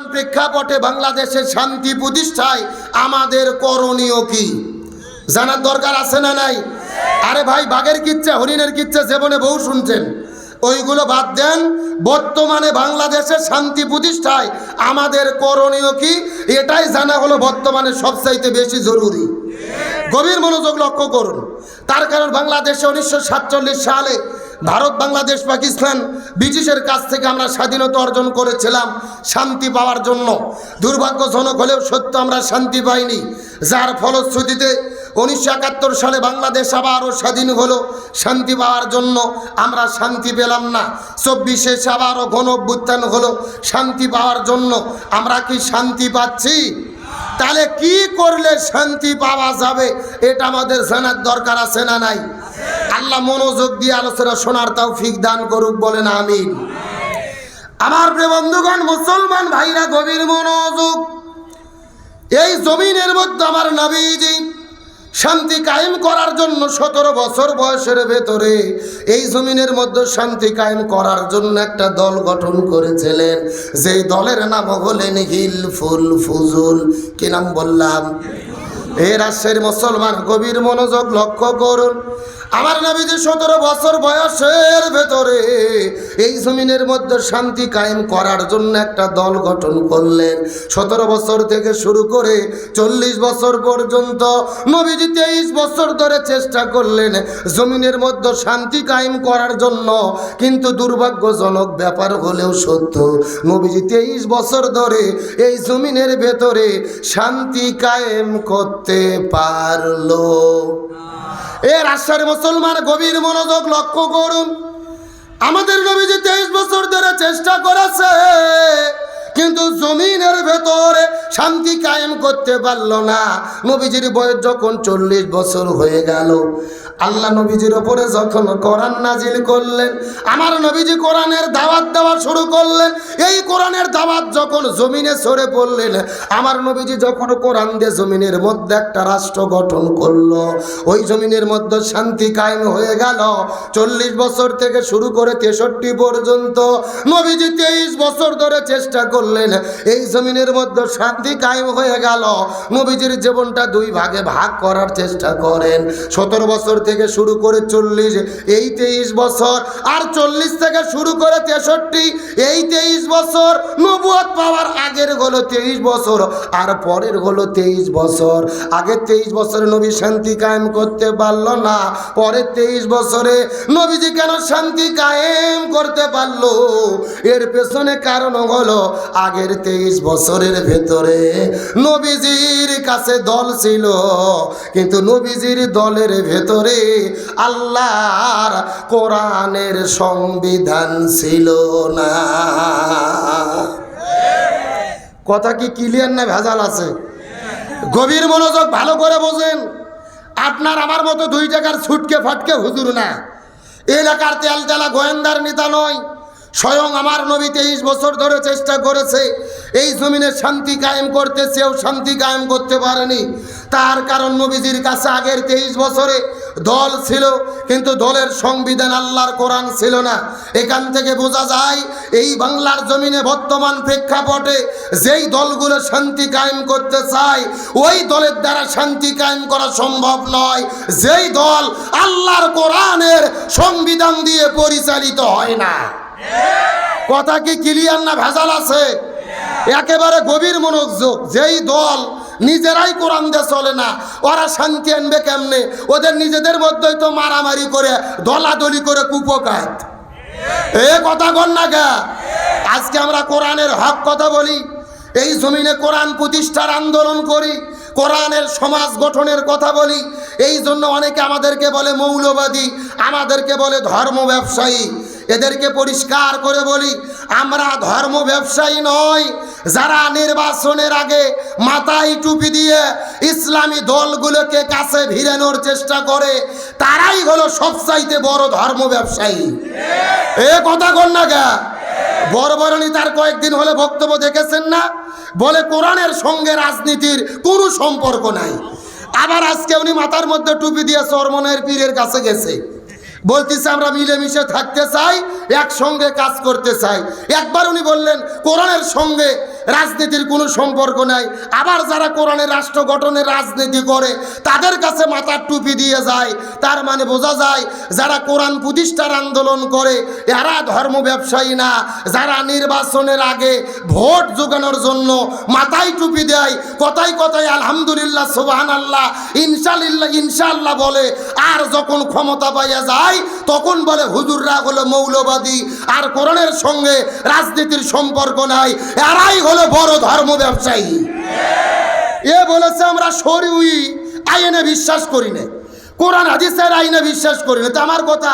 প্রেক্ষাপটে বাংলাদেশের শান্তি প্রতিষ্ঠায় আমাদের করণীয় কি? জানার দরকার আছে না নাই? আরে ভাই, বাঘের কিচ্ছে, হরিণের কিচ্ছে জীবনে বহু শুনছেন, ওইগুলো বাদ দেন। বর্তমানে বাংলাদেশের শান্তি প্রতিষ্ঠায় আমাদের করণীয় কি? এটাই জানা হলো বর্তমানে সবচাইতে বেশি জরুরি। গভীর মনোযোগ লক্ষ্য করুন। তার কারণ বাংলাদেশে উনিশশো সাতচল্লিশ সালে ভারত, বাংলাদেশ, পাকিস্তান, ব্রিটিশের কাছ থেকে আমরা স্বাধীনতা অর্জন করেছিলাম শান্তি পাওয়ার জন্য। দুর্ভাগ্যজনক হলেও সত্য আমরা শান্তি পাইনি। যার ফলশ্রুতিতে উনিশশো একাত্তর সালে বাংলাদেশ আবারও স্বাধীন হলো। শান্তি পাওয়ার জন্য আমরা শান্তি পেলাম না। চব্বিশে আবারও গণ অভ্যুত্থান হলো। শান্তি পাওয়ার জন্য আমরা কি শান্তি পাচ্ছি? তাহলে কি করলে শান্তি পাওয়া যাবে? এটা আমাদের জানার দরকার আছে না নাই? আল্লাহ মনোযোগ দিয়ে আলোচনা শোনার তাও ফিক দান করুক বলেন আমিন। আমার বন্ধুগণ, মুসলমান ভাইরা, গভীর মনোযোগ। এই জমিনের মধ্যে আমার নবীজি শান্তি কায়েম করার জন্য সতেরো বছর বয়সের ভেতরে এই জমিনের মধ্যে শান্তি কায়েম করার জন্য একটা দল গঠন করেছিলেন। যেই দলের নাম হলেন হিল, ফুল, ফুজুল, কি নাম বললাম? এ রাষ্ট্রের মুসলমান গভীর মনোযোগ লক্ষ্য করুন। আমার নবীজি সতেরো বছর বয়সের ভেতরে এই জমিনের মধ্যে শান্তি কায়েম করার জন্য একটা দল গঠন করলেন। সতেরো বছর থেকে শুরু করে চল্লিশ বছর পর্যন্ত নবীজি তেইশ বছর ধরে চেষ্টা করলেন জমিনের মধ্যে শান্তি কায়েম করার জন্য। কিন্তু দুর্ভাগ্যজনক ব্যাপার হলেও সত্য, নবীজি তেইশ বছর ধরে এই জমিনের ভেতরে শান্তি কায়েম করতে পারল। এ রাষ্ট্রের মুসলমান গভীর মনোযোগ লক্ষ্য করুন। আমাদের নবীজি তেইশ বছর ধরে চেষ্টা করেছে কিন্তু জমিনের ভেতরে শান্তি কায়েম করতে পারল না। নবীজির বয়স যখন চল্লিশ বছর হয়ে গেল, আল্লাহ নবীজির ওপরে যখন কোরআন নাজিল করলেন, আমার নবীজি কোরআনের দাওয়াত দেওয়া শুরু করলেন, এই কোরআনের দাওয়াত যখন জমিনে সরে পড়লেন, আমার নবীজি যখন কোরআন দিয়ে জমিনের মধ্যে একটা রাষ্ট্র গঠন করল, ওই জমিনের মধ্যে শান্তি কায়েম হয়ে গেল। চল্লিশ বছর থেকে শুরু করে তেষট্টি পর্যন্ত নবীজি তেইশ বছর ধরে চেষ্টা করলেন। এই জমিনের মধ্যে শান্তি কায়েম হয়ে গেল। নবীজির জীবনটা দুই ভাগে ভাগ করার চেষ্টা করেন। সতেরো বছর থেকে শুরু করে চল্লিশ, এই তেইশ বছর, আর চল্লিশ থেকে শুরু করে তেষট্টি, এই তেইশ বছর নবুয়ত পাওয়ার আগের হলো তেইশ বছর, আর পরের হলো তেইশ বছর। আগের তেইশ বছরে নবী শান্তি কায়েম করতে পারল না পরের তেইশ বছরে নবীজি কেন শান্তি কায়েম করতে পারল? এর পেছনে কারণ হলো আগের তেইশ বছরের ভেতরে নবীজির কাছে দল ছিল। কিন্তু নবীজির দলের ভেতরে আল্লাহর কোরআনের সংবিধান ছিল না। কথা কি ক্লিয়ার না ভেজাল আছে? গভীর মনোযোগ ভালো করে বোঝেন। আপনার আমার মতো দুই জায়গার ছুটকে ফাটকে হুজুর না। এলাকার তেল তেলা গোয়েন্দার নেতা নয়। স্বয়ং আমার নবী তেইশ বছর ধরে চেষ্টা করেছে, এই জমিনে শান্তি কায়েম করতে, সেও শান্তি কায়েম করতে পারেনি। তার কারণ নবীজির কাছে আগের তেইশ বছরে দল ছিল, কিন্তু দলের সংবিধান আল্লাহর কোরআন ছিল না। এখান থেকে বোঝা যায়, এই বাংলার জমিনে বর্তমান প্রেক্ষাপটে যেই দলগুলো শান্তি কায়েম করতে চায়, ওই দলের দ্বারা শান্তি কায়েম করা সম্ভব নয়। যেই দল আল্লাহর কোরআনের সংবিধান দিয়ে পরিচালিত হয় না। কথা কি ক্লিয়ার না ভেজাল আছে? একেবারে গভীর মনোযোগ। যেই দল নিজেরাই কোরআন দিয়ে চলে না, ওরা শান্তি আনবে কেমনে? ওদের নিজেদের মধ্যেই তো মারামারি করে, দলাদলি করে কুপকাত এ কথা কর না গা আজকে আমরা কোরআনের হক কথা বলি, এই জমিনে কোরআন প্রতিষ্ঠার আন্দোলন করি, কোরআনের সমাজ গঠনের কথা বলি, এই জন্য অনেকে আমাদেরকে বলে মৌলবাদী, আমাদেরকে বলে ধর্ম ব্যবসায়ী এদেরকে পরিষ্কার করে বলি, আমরা ধর্ম ব্যবসায়ী নয় যারা নির্বাচনের আগে মাথায় টুপি দিয়ে ইসলামী দলগুলোকে কাছে ভিড়ানোর চেষ্টা করে, তারাই হলো সবচাইতে বড় ধর্ম ব্যবসায়ী। এ কথা না গা বড় বড় তার কয়েকদিন হলে বক্তব্য দেখেছেন না? বলে কোরআনের সঙ্গে রাজনীতির কোনো সম্পর্ক নাই। আবার আজকে উনি মাথার মধ্যে টুপি দিয়ে চরমনের পীরের কাছে গেছে। বলতেছে আমরা মিলেমিশে থাকতে চাই একসঙ্গে কাজ করতে চাই। একবার উনি বললেন কোরআনের সঙ্গে রাজনীতির কোনো সম্পর্ক নাই। আবার যারা কোরআনের রাষ্ট্র গঠনে রাজনীতি করে, তাদের কাছে মাথার টুপি দিয়ে যায়। তার মানে বোঝা যায়, যারা কোরআন প্রতিষ্ঠার আন্দোলন করে, এরা ধর্ম ব্যবসায়ী না। যারা নির্বাচনের আগে ভোট জোগানোর জন্য মাথায় টুপি দেয় কথাই কথাই আলহামদুলিল্লাহ সুবাহান আল্লাহ ইনশাল্লাহ ইনশাল্লাহ বলে। আর যখন ক্ষমতা পাইয়া যায়, তখন বলে, হুজুররা হলো মৌলবাদী। আর কোরআনের সঙ্গে রাজনীতির সম্পর্ক নাই। এরাই হলো বড় ধর্ম ব্যবসায়ী। এ বলেছে, আমরা সরিউই আইনে বিশ্বাস করি না। কোরআন, হাদিসের আইনে বিশ্বাস করি না। তো আমার কথা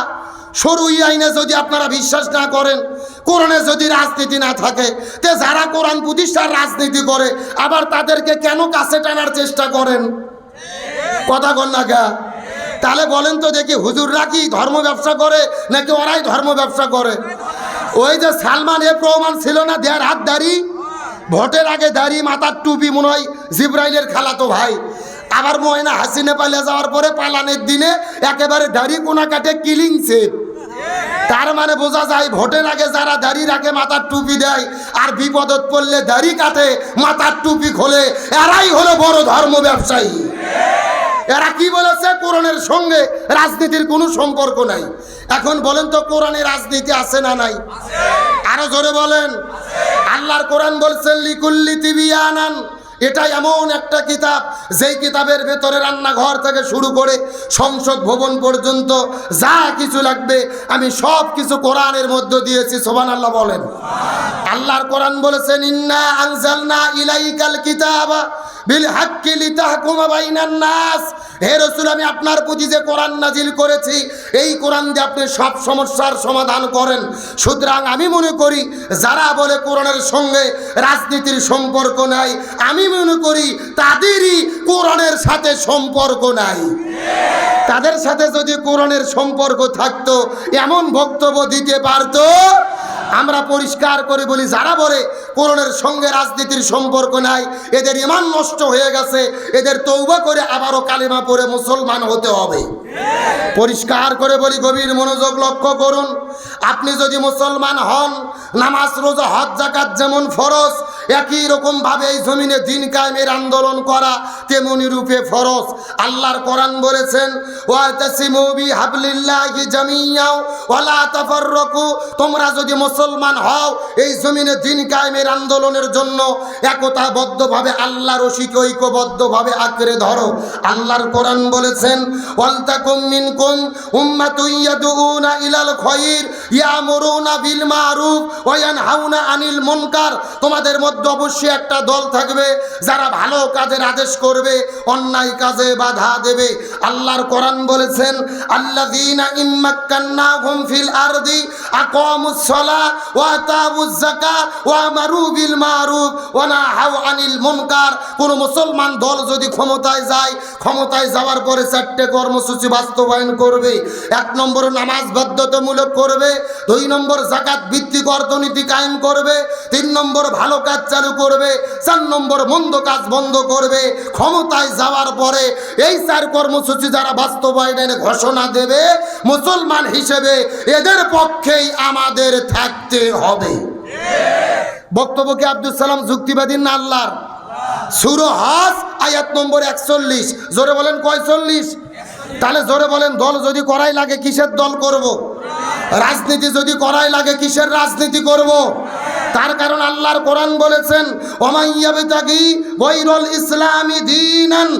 সরুই আইনে যদি আপনারা বিশ্বাস না করেন, কোরআনে যদি রাজনীতি না থাকে, তে যারা কোরআন প্রতিষ্ঠার রাজনীতি করে, আবার তাদেরকে কেন কাছে টানার চেষ্টা করেন? কথা কন না গা। তাহলে বলেন তো দেখি, হুজুররা কি ধর্ম ব্যবসা করে, নাকি ওরাই ধর্ম ব্যবসা করে? ওই যে সালমান, এ প্রমাণ ছিল না, দেয়ার হাত দাড়ি? ভোটের আগে দাঁড়িয়ে মাথার টুপি মনে হয় জিব্রাইলের খালাতো ভাই। আবার ময়না হাসি নেপালে যাওয়ার পরে পালানের দিনে একেবারে দাড়ি কোনা কাটে কিলিং সেপ তার মানে বোঝা যায় ভোটের আগে যারা দাড়ি রাখে, মাথার টুপি দেয়, আর বিপদত পড়লে দাড়ি কাটে, মাথার টুপি খোলে, এরাই হলো বড় ধর্ম ব্যবসায়ী। এরা কি বলেছে? কোরআনের সঙ্গে রাজনীতির কোনো সম্পর্ক নাই। এখন বলেন তো, কোরআনে রাজনীতি আছে না নাই? আরও জোরে বলেন। আল্লাহর কোরআন বলছেন লিকুল্লি তিবিয়ানান। এটা এমন একটা কিতাব, যেই কিতাবের ভেতরে রান্নাঘর থেকে শুরু করে সংসদ ভবন পর্যন্ত যা কিছু লাগবে, আমি সব কিছু কোরআনের মধ্যে দিয়েছি সোবান আল্লাহ বলেন। আল্লাহর কোরআন বলেছেন, ইন্না আনজালনা ইলাইকাল কিতাবা। বিল হাক্কি লিতাহকুমা বাইনান নাস। হে আমি আপনার প্রতি যে কোরআন করেছি, এই কোরআন দিয়ে আপনি সব সমস্যার সমাধান করেন। সুতরাং আমি মনে করি, যারা বলে কোরআনের সঙ্গে রাজনীতির সম্পর্ক নাই, আমি মনে করি তাদেরই কোরআনের সাথে সম্পর্ক নাই। তাদের সাথে যদি কোরআনের সম্পর্ক থাকতো, এমন বক্তব্য দিতে পারতো আমরা পরিষ্কার করে বলি, যারা বলে করোনের সঙ্গে রাজনীতির সম্পর্ক নাই, এদের ইমান নষ্ট হয়ে গেছে, এদের তৌবা করে আবারও কালিমা পরে মুসলমান হতে হবে। পরিষ্কার করে বলি, গভীর মনোযোগ লক্ষ্য করুন। আপনি যদি মুসলমান হন, নামাজ, রোজা, হজ জাকাত যেমন ফরজ একই রকম ভাবে এই জমিনে দিন কায়েমের আন্দোলন করা তেমনি রূপে ফরজ। আল্লাহর কোরআন বলেছেন তোমরা যদি মুসলমান হও, এই জমিনে দিন কায়েমের আন্দোলনের জন্য একতাবদ্ধভাবে আল্লাহর রশিকে ঐক্যবদ্ধভাবে আঁকড়ে ধরো। আল্লাহর কোরআন বলেছেন তোমাদের মধ্যে অবশ্যই একটা দল থাকবে যারা ভালো কাজের আদেশ করবে, অন্যায় কাজে বাধা দেবে। আল্লাহর কোরআন বলেছেন, আল্লাযীনা ইম্মাক্কান্নাহুম ফিল আরদি আকামুস সালাহ ওয়া আতাবুজ যাকাত ওয়া আমারু বিল মারুফ ওয়া নাহাউ আনিল মুনকার। কোন মুসলমান দল যদি ক্ষমতায় যায়, ক্ষমতায় যাওয়ার পরে চারটে কর্মসূচি বাস্তবায়ন করবে। এক নম্বর নামাজ বাধ্যতামূলক করবে। দুই নম্বর জাকাত ভিত্তিক অর্থনীতি কায়েম করবে। তিন নম্বর ভালো কাজ চালু করবে, চার নম্বর মন্দ কাজ বন্ধ করবে, ক্ষমতায় যাওয়ার পরে এই চার কর্মসূচি যারা বাস্তবায়নের ঘোষণা দেবে, মুসলমান হিসেবে এদের পক্ষেই আমাদের থাকতে হবে বক্তব্য কি আব্দুল সালাম যুক্তিবাদী না আল্লাহর সুর হাস, আয়াত নম্বর একচল্লিশ জোরে বলেন কয়চল্লিশ তাহলে জোরে বলেন, দল যদি করাই লাগে, কিসের দল করব। রাজনীতি যদি করাই লাগে, কিসের রাজনীতি করব। তার কারণ আল্লাহর কোরআন বলেছেন দীনান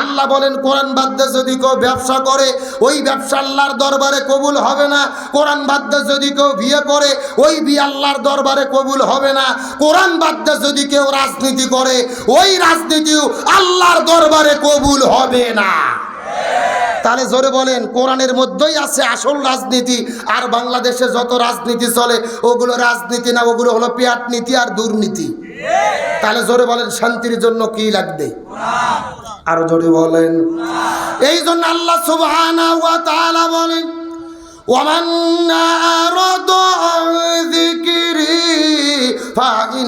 আল্লাহ বলেন, কোরআন বাদ দিয়ে যদি কেউ ব্যবসা করে, ওই ব্যবসা আল্লাহর দরবারে কবুল হবে না। কোরআন বাদ দিয়ে যদি কেউ বিয়ে করে, ওই বিয়ে আল্লাহর দরবারে কবুল হবে না। কোরআন বাদ দিয়ে যদি কেউ রাজনীতি করে, ওই রাজনীতিও আল্লাহর দরবারে কবুল হবে না। তাহলে জোরে বলেন কোরআনের মধ্যেই আছে আসল রাজনীতি আর বাংলাদেশে যত রাজনীতি চলে ওগুলো রাজনীতি না ওগুলো হলো পেয়াট নীতি আর দুর্নীতি তাহলে জোরে বলেন শান্তির জন্য কি লাগবে আরো জোরে বলেন এই জন্য আল্লাহ সুবহানাহু ওয়া তাআলা বলেন ওয়ামান আরাদা আন যিকরি فإن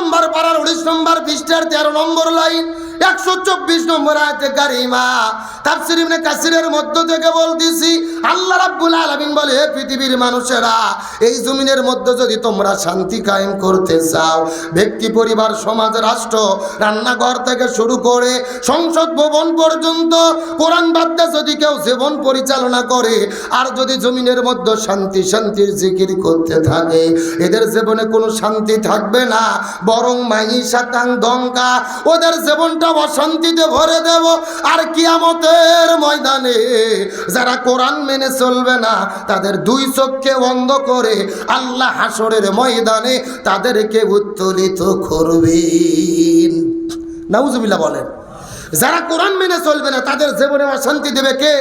উনিশ নম্বর পৃষ্ঠার তেরো নম্বর লাইন, একশো চব্বিশ নম্বর আয়তে গারিমা তাফসির ইবনে কাসিরের মধ্য থেকে বলতেছি, আল্লাহ রাব্বুল আলামিন বলে পৃথিবীর মানুষেরা, এই জমিনের মধ্যে যদি তোমরা শান্তি কায়েম করতে চাও, ব্যক্তি, পরিবার, সমাজ, রাষ্ট্র, রান্নাঘর থেকে শুরু করে সংসদ ভবন পর্যন্ত, কোরআন বাদ্যা যদি কেউ জীবন পরিচালনা করে, আর যদি জমিনের মধ্যে শান্তি, শান্তির জিকির করতে থাকে, এদের জীবনে কোনো শান্তি থাকবে না, বরং মাই সাতাং দঙ্কা, ওদের জীবনটা অশান্তিতে ভরে দেব। আর কিয়ামতের ময়দানে যারা কোরআন মেনে চলবে না, তাদের দুই চোখকে বন্ধ করে আল্লাহ হাসরের ময়দানে তাদেরকে উত্তোলিত করবেন। নাউজুবিল্লাহ বলেন, যারা কোরআন মেনে চলবে না, তাদের জীবনে অশান্তি দেবে কে?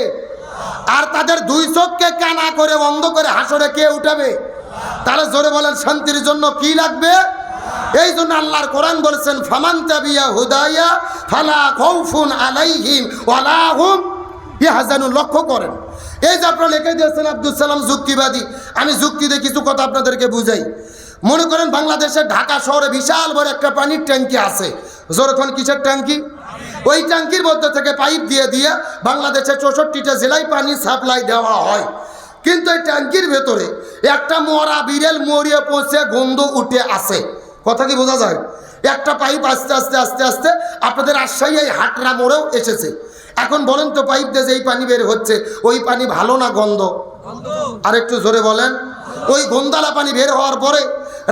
আর তাদের দুই চোখকে কানা করে বন্ধ করে হাসরে কে উঠাবে? তারা জোরে বলেন, শান্তির জন্য কি লাগবে? এই জন্য আল্লাহর কোরআন বলছেন, ফামান তাবিয়া হুদাইয়া ফালা খৌফুন আলাইহিম ওয়ালাহুম ইহাজানু লক্ষ্য করেন। এই যে আপনারা লিখে দিয়েছেন আব্দুল সালাম যুক্তিবাদী, আমি যুক্তি দিয়ে কিছু কথা আপনাদেরকে বুঝাই। মনে করেন বাংলাদেশের ঢাকা শহরে বিশাল বড় একটা পানির ট্যাঙ্কি আছে। জোরক্ষণ কিসের ট্যাঙ্কি? ওই ট্যাঙ্কির মধ্যে থেকে পাইপ দিয়ে দিয়ে বাংলাদেশের চৌষট্টিটা জেলায় পানি সাপ্লাই দেওয়া হয়। কিন্তু এই ট্যাঙ্কির ভেতরে একটা মরা বিড়েল মরিয়ে পৌঁছে গন্ধ উঠে আসে। কথা কি বোঝা যায়? একটা পাইপ আস্তে আস্তে আস্তে আস্তে আপনাদের রাজশাহী এই হাটরা মোড়েও এসেছে। এখন বলেন তো পাইপ দিয়ে যে এই পানি বের হচ্ছে, ওই পানি ভালো না গন্ধ? আর একটু জোরে বলেন। ওই গন্দালা পানি বের হওয়ার পরে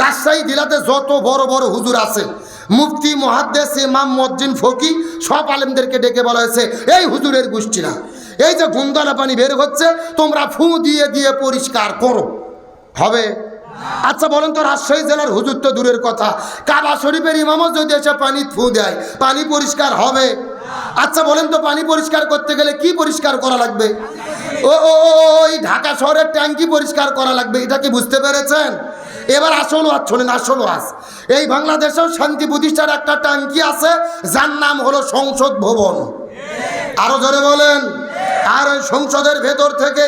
রাজশাহী জেলাতে যত বড় বড় হুজুর আছে, মুফতি মহাদ্দেশ ইমাম মজ্জিন ফকি, সব আলেমদেরকে ডেকে বলা হয়েছে, এই হুজুরের গোষ্ঠীরা এই যে গন্দালা পানি বের হচ্ছে, তোমরা ফু দিয়ে দিয়ে পরিষ্কার করো। হবে? আচ্ছা বলেন তো রাজশাহী জেলার হুজুর তো দূরের কথা। কাবা শরীফের ইমামও যদি এসে পানি ফু দেয়, পানি পরিষ্কার হবে? আচ্ছা বলেন তো পানি পরিষ্কার করতে গেলে কি পরিষ্কার করা লাগবে? ও ও ওই ঢাকা শহরের ট্যাঙ্কি পরিষ্কার করা লাগবে, এটা কি বুঝতে পেরেছেন? এবার আসল ওয়াজ, শোনেন, আসল ওয়াজ। এই বাংলাদেশেও শান্তি প্রতিষ্ঠার একটা ট্যাঙ্কি আছে, যার নাম হলো সংসদ ভবন। আরও জোরে বলেন। আর ওই সংসদের ভেতর থেকে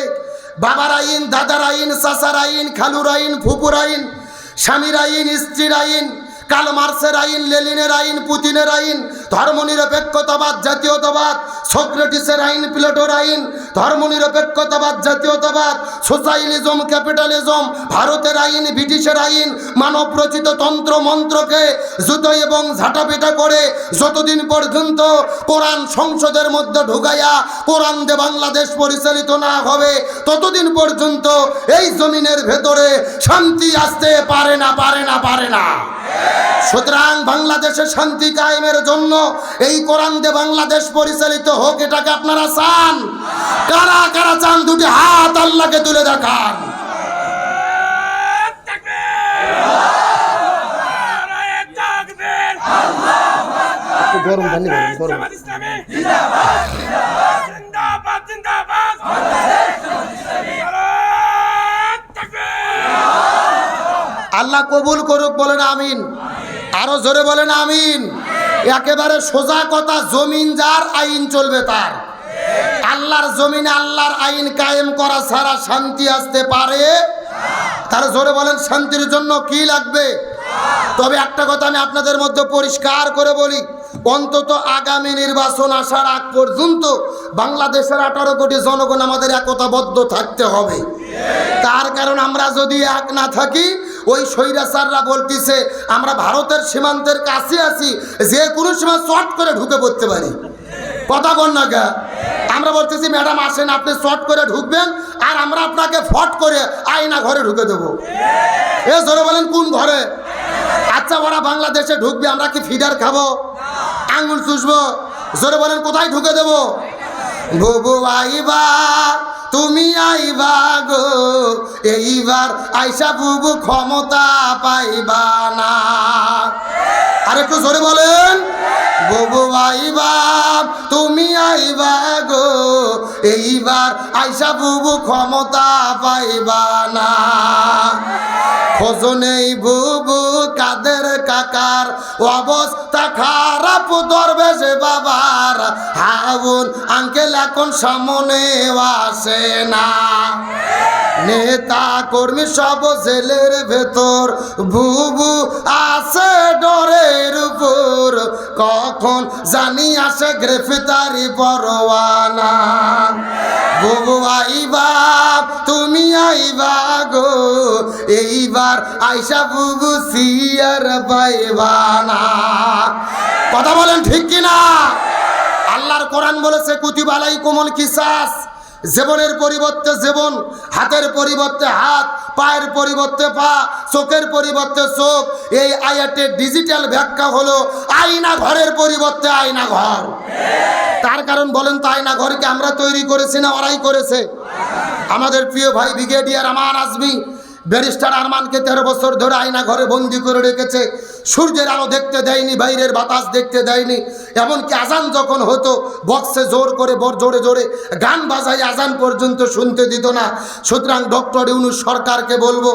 বাবার আইন দাদার আইন চাচার আইন খালুর আইন ফুপুর আইন স্বামীর আইন স্ত্রীর আইন কাল মার্সের আইন লেলিনের আইন, পুতিনের আইন, ধর্মনিরপেক্ষতাবাদ, জাতীয়তাবাদ, সক্রেটিসের আইন, প্লেটোর আইন, ধর্মনিরপেক্ষতাবাদ, জাতীয়তাবাদ সোশ্যালিজম ক্যাপিটালিজম, ভারতের আইন, ব্রিটিশের আইন মানব রচিত তন্ত্র, মন্ত্রকে জুতো এবং ঝাঁটাপিটা করে যতদিন পর্যন্ত কোরআন সংসদের মধ্যে ঢুকাইয়া কোরআন দে বাংলাদেশ পরিচালিত না হবে, ততদিন পর্যন্ত এই জমিনের ভেতরে শান্তি আসতে পারে না পারে না পারে না। সুতরাং বাংলাদেশে শান্তি কায়েমের জন্য এই কোরআন দে বাংলাদেশ পরিচালিত হোক, এটাকে আপনারা চান। কারা কারা চান, দুটি হাত আল্লাহকে তুলে দেখান। গরম গরম আল্লাহ কবুল করুক বলেন আমিন। আরও জোরে বলেন আমিন। একেবারে সোজা কথা, জমিন যার আইন চলবে তার। আল্লাহর জমিনে আল্লাহর আইন কায়েম করা ছাড়া শান্তি আসতে পারে? তার জোরে বলেন, শান্তির জন্য কি লাগবে? তবে একটা কথা আমি আপনাদের মধ্যে পরিষ্কার করে বলি, অন্তত আগামী নির্বাচন আসার আগ পর্যন্ত বাংলাদেশের আঠারো কোটি জনগণ আমাদের একতাবদ্ধ থাকতে হবে। তার কারণ আমরা যদি এক না থাকি ওই স্বৈরাচাররা বলতেছে, আমরা ভারতের সীমান্তের কাছে আছি, যে কোনো সময় চট করে ঢুকে পড়তে পারি। কথা বল না গা। আমরা বলতেছি, ম্যাডাম, আসেন, আপনি শর্ট করে ঢুকবেন, আর আমরা আপনাকে ফট করে আয়না ঘরে ঢুকে দেবো। এ জোরে বলেন, কোন ঘরে? আচ্ছা ওরা বাংলাদেশে ঢুকবে, আমরা কি ফিডার খাব? আঙুল চুষবো। জোরে বলেন, কোথায় ঢুকে দেবো? বুবু আইবা তুমি আইবা গো এইবার আইসা বুবু ক্ষমতা পাইবা না। আর একটু জোরে বলেন। বুবু আইবা তুমি আইবা গো। এইবার আইসা বুবু ক্ষমতা পাইবা না। খোঁজ নেই বুবু কাদের কাকার। অবস্থা খারাপ, দরবেশ বাবার। হাউন, আঙ্কেল এখন সামনে আসে না। নেতা কর্মী সব জেলের ভেতর। বুবু আছে ডরের উপর। কখন জানি আসে গ্রেফতারি পরোয়ানা। বুবু আইবা তুমি আইবা গো এইবার আইসা বুবু সিয়ার পাইবানা। কথা বলেন ঠিক কিনা? আল্লাহর কোরআন বলেছে কুতিবালাই কোমল কিসাস। জীবনের পরিবর্তে জীবন, হাতের পরিবর্তে হাত, পায়ের পরিবর্তে পা, চোখের পরিবর্তে চোখ, এই আয়াতের ডিজিটাল ব্যাখ্যা হলো আয়না ঘরের পরিবর্তে আয়না ঘর তার কারণ বলেন তো আয়না ঘরকে আমরা তৈরি করেছি না ওরাই করেছে? আমাদের প্রিয় ভাই ব্রিগেডিয়ার আমার আজমি, ব্যারিস্টার আরমানকে তেরো বছর ধরে আয়না ঘরে বন্দি করে রেখেছে। সূর্যের আলো দেখতে দেয়নি, বাইরের বাতাস দেখতে দেয়নি। এমনকি আজান যখন হতো, বক্সে জোর করে বর জোরে জোরে গান বাজাই আজান পর্যন্ত শুনতে দিত না। সুতরাং ডক্টর ইউনুস সরকারকে বলব,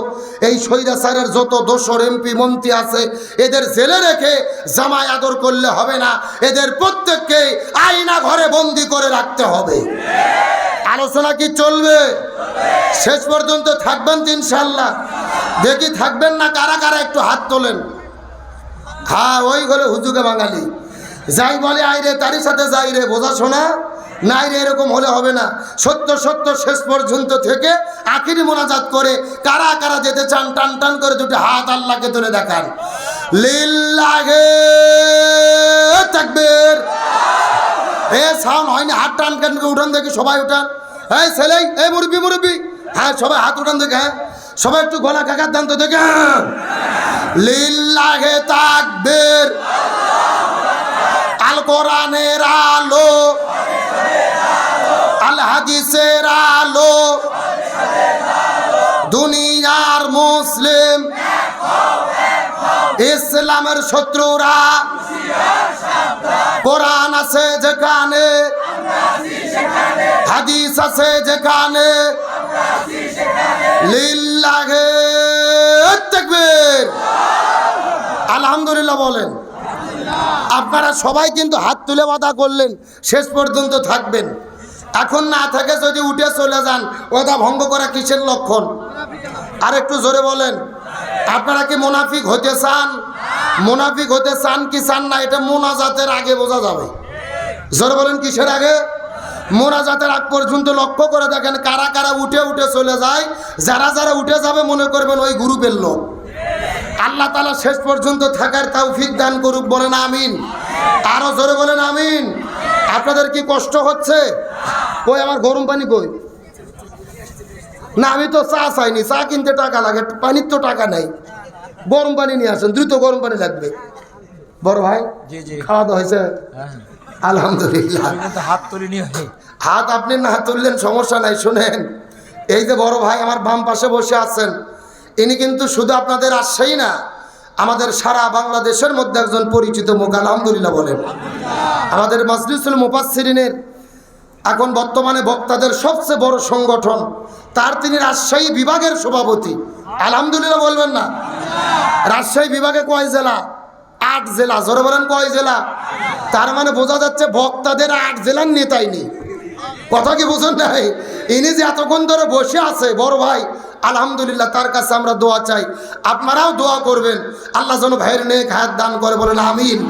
এই স্বৈরাচারের যত দোসর এমপি, মন্ত্রী আছে, এদের জেলে রেখে জামায় আদর করলে হবে না। এদের প্রত্যেককে আয়না ঘরে বন্দি করে রাখতে হবে। আলোচনা কি চলবে? শেষ পর্যন্ত থাকবেন তো ইনশাল্লাহ দেখি থাকবেন না কারা কারা একটু হাত তোলেন। হ্যাঁ ওই হলো হুজুগে বাঙালি। যাই বলে, আইরে, তারই সাথে যাই রে বোঝা শোনা নাই রে, এরকম হলে হবে না। সত্য সত্য, শেষ পর্যন্ত থেকে আখিরি মোনাজাত করে কারা কারা যেতে চান, টান টান করে দুটি হাত আল্লাহকে তুলে দেখান। লিল্লাহে তাকবীর। এ সাউন্ড হয়নি, হাত টান টান উঠান দেখি, সবাই উঠান। এই ছেলে এই মুরব্বি মুরব্বি। হ্যাঁ সবাই হাত উঠান দেখে হ্যাঁ। সবাই একটু গলা কাকার দান তো দেখে হ্যাঁ লিল্লাহে তাকবীর। আল কোরআনের আলো। আল হাদিসের আলো। দুনিয়ার মুসলিম। ইসলামের শত্রুরা। কোরআন আছে যেখানে। হাদিস আছে যেখানে। আলহামদুলিল্লাহ বলেন। আপনারা সবাই কিন্তু হাত তুলে বাধা করলেন, শেষ পর্যন্ত থাকবেন। এখন না থাকে যদি উঠে চলে যান ওদা ভঙ্গ করা কিসের লক্ষণ? আর একটু জোরে বলেন। আপনারা কি মোনাফিক হতে চান? মোনাফিক হতে চান কি চান না, এটা মোনাজাতের আগে বোঝা যাবে। জোরে বলেন কিসের আগে? মোনাজাতের আগ পর্যন্ত লক্ষ্য করে দেখেন কারা কারা উঠে উঠে চলে যায় যারা যারা উঠে যাবে মনে করবেন ওই গ্রুপের লোক। আল্লাহ তালা শেষ পর্যন্ত থাকার তৌফিক দান করুক বলেন আমিন। আরও জোরে বলেন আমিন। আপনাদের কি কষ্ট হচ্ছে? কই আমার গরম পানি কই? না আমি তো চা চাইনি চা কিনতে টাকা লাগে পানির তো টাকা নেই। গরম পানি নিয়ে আসেন দ্রুত গরম পানি লাগবে। বড় ভাই খাওয়া দাওয়া হয়েছে? হ্যাঁ। আলহামদুলিল্লাহ। হাত তুলিনি হাত আপনি না তুললেন সমস্যা নাই শুনেন। এই যে বড় ভাই আমার বাম পাশে বসে আছেন ইনি কিন্তু শুধু আপনাদের রাজশাহী না আমাদের সারা বাংলাদেশের মধ্যে একজন পরিচিত মুখ আলহামদুলিল্লাহ বলেন। আমাদের মজলিসুল মুপাসিরিনের এখন বর্তমানে বক্তাদের সবচেয়ে বড় সংগঠন তার তিনি রাজশাহী বিভাগের সভাপতি। আলহামদুলিল্লাহ বলবেন না? রাজশাহী বিভাগে কয় জেলা? আট জেলা, জোরে বলেন কয় জেলা? তার মানে বোঝা যাচ্ছে বক্তাদের আট জেলার নেতাই নেই। কথা কি বুঝুন নাই? ইনি যে এতক্ষণ ধরে বসে আছে, বড় ভাই, আলহামদুলিল্লাহ তার কাছে আমরা দোয়া চাই। আপনারাও দোয়া করবেন। আল্লাহ যেন ভাইয়ের নেক হায়াত দান করে বলেন, আমিন।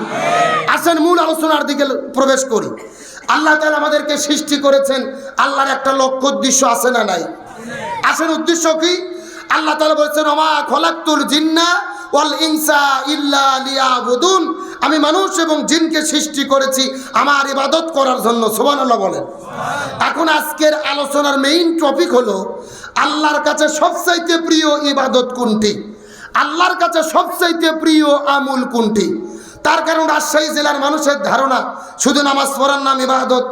আসেন, মূল আলোচনার দিকে প্রবেশ করি। আল্লাহ তাআলা আমাদেরকে সৃষ্টি করেছেন। আল্লাহর একটা লক্ষ্য উদ্দেশ্য আছে না নাই? আসেন, উদ্দেশ্য কি? আল্লাহ তাআলা বলেছেন, ওমা খলাকতুল জিন্না ওয়াল ইনসা ইল্লা লিয়াবুদুন। আমি মানুষ এবং জিনকে সৃষ্টি করেছি, আমার ইবাদত করার জন্য, সুবহানাল্লাহ বলেন। এখন আজকের আলোচনার মেইন টপিক হলো, আল্লাহর কাছে সবচাইতে প্রিয় ইবাদত কোনটি? আল্লাহর কাছে সবচাইতে প্রিয় আমুল কোনটি? তার কারণ রাজশাহী জেলার মানুষের ধারণা, শুধু নামাজ পড়ার নাম ইবাদত